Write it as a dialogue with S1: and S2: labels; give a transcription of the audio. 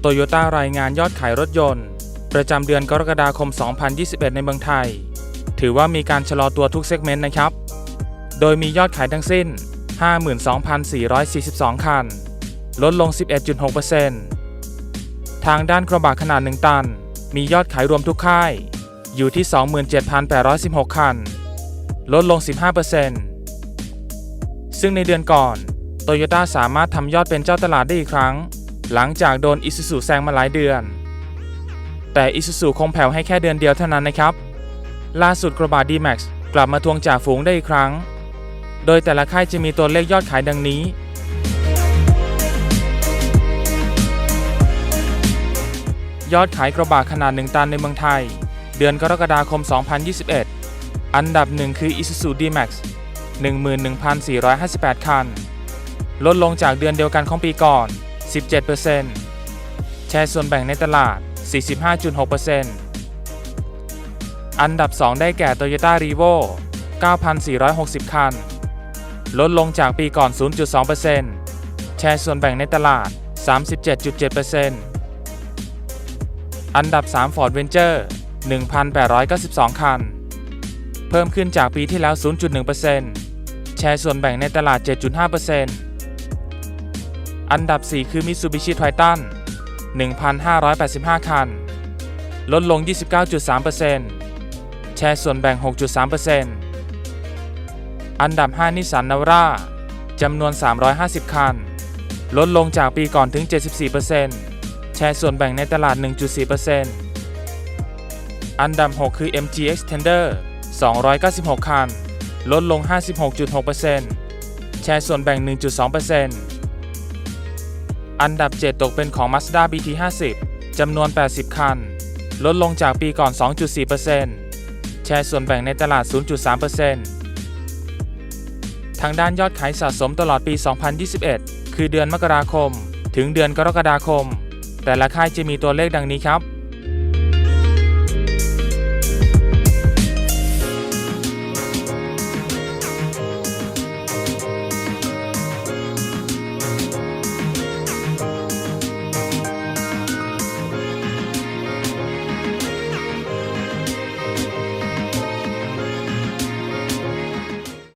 S1: โตโยต้ารายงานยอดขายรถยนต์ ประจำเดือนกรกฎาคม 2021 ในเมืองไทย ถือว่ามีการชะลอตัวทุกเซกเมนต์นะครับ โดยมียอดขายทั้งสิ้น 52,442 คัน ลดลง 11.6%ทางด้านกระบะขนาด 1 ตัน มียอดขายรวมทุกค่าย อยู่ที่ 27,816 คัน ลดลง 15%ซึ่งในเดือนก่อนโตโยต้าสามารถทำยอดเป็นเจ้าตลาดได้อีกครั้ง หลังจากโดนอิซูซูแซงมาหลายเดือน แต่อิซูซูคงแผ่วให้แค่เดือนเดียวเท่านั้นนะครับ ล่าสุดกระบะ D-Max กลับมาทวงจ่าฝูงได้อีกครั้ง โดยแต่ละค่ายจะมีตัวเลขยอดขายดังนี้ ยอดขายกระบะขนาด 1 ตันในเมืองไทย เดือนกรกฎาคม 2021 อันดับ1คือ Isuzu D-Max 11,458 คัน ลดลงจากเดือนเดียวกันของปีก่อน 17%แชร์ส่วนแบ่งในตลาด 45.6%อันดับ 2 ได้แก่ Toyota Revo 9,460 คัน ลดลงจากปีก่อน 0.2%แชร์ส่วนแบ่งในตลาด 37.7%อันดับ 3 Ford Ranger 1,892 คัน เพิ่มขึ้นจากปีที่แล้ว 0.1%แชร์ส่วนแบ่งในตลาด 7.5% อันดับ 4 คือ Mitsubishi Triton 1,585 คัน ลดลง 29.3%แชร์ส่วนแบ่ง 6.3%อันดับ 5 นิสสันนาวราจำนวน 350 คัน ลดลงจากปีก่อนถึง 74%แชร์ส่วนแบ่งในตลาด 1.4%อันดับ 6 คือ MG Extender 296 คัน ลดลง 56.6%แชร์ส่วนแบ่ง 1.2% อันดับ 7 ตกเป็นของ Mazda BT50 จำนวน 80 คัน ลดลงจากปีก่อน 2.4%แชร์ส่วนแบ่งในตลาด 0.3%ทางด้านยอดขายสะสมตลอดปี 2021 คือเดือนมกราคม ถึงเดือนกรกฎาคม แต่ละค่ายจะมีตัวเลขดังนี้ครับ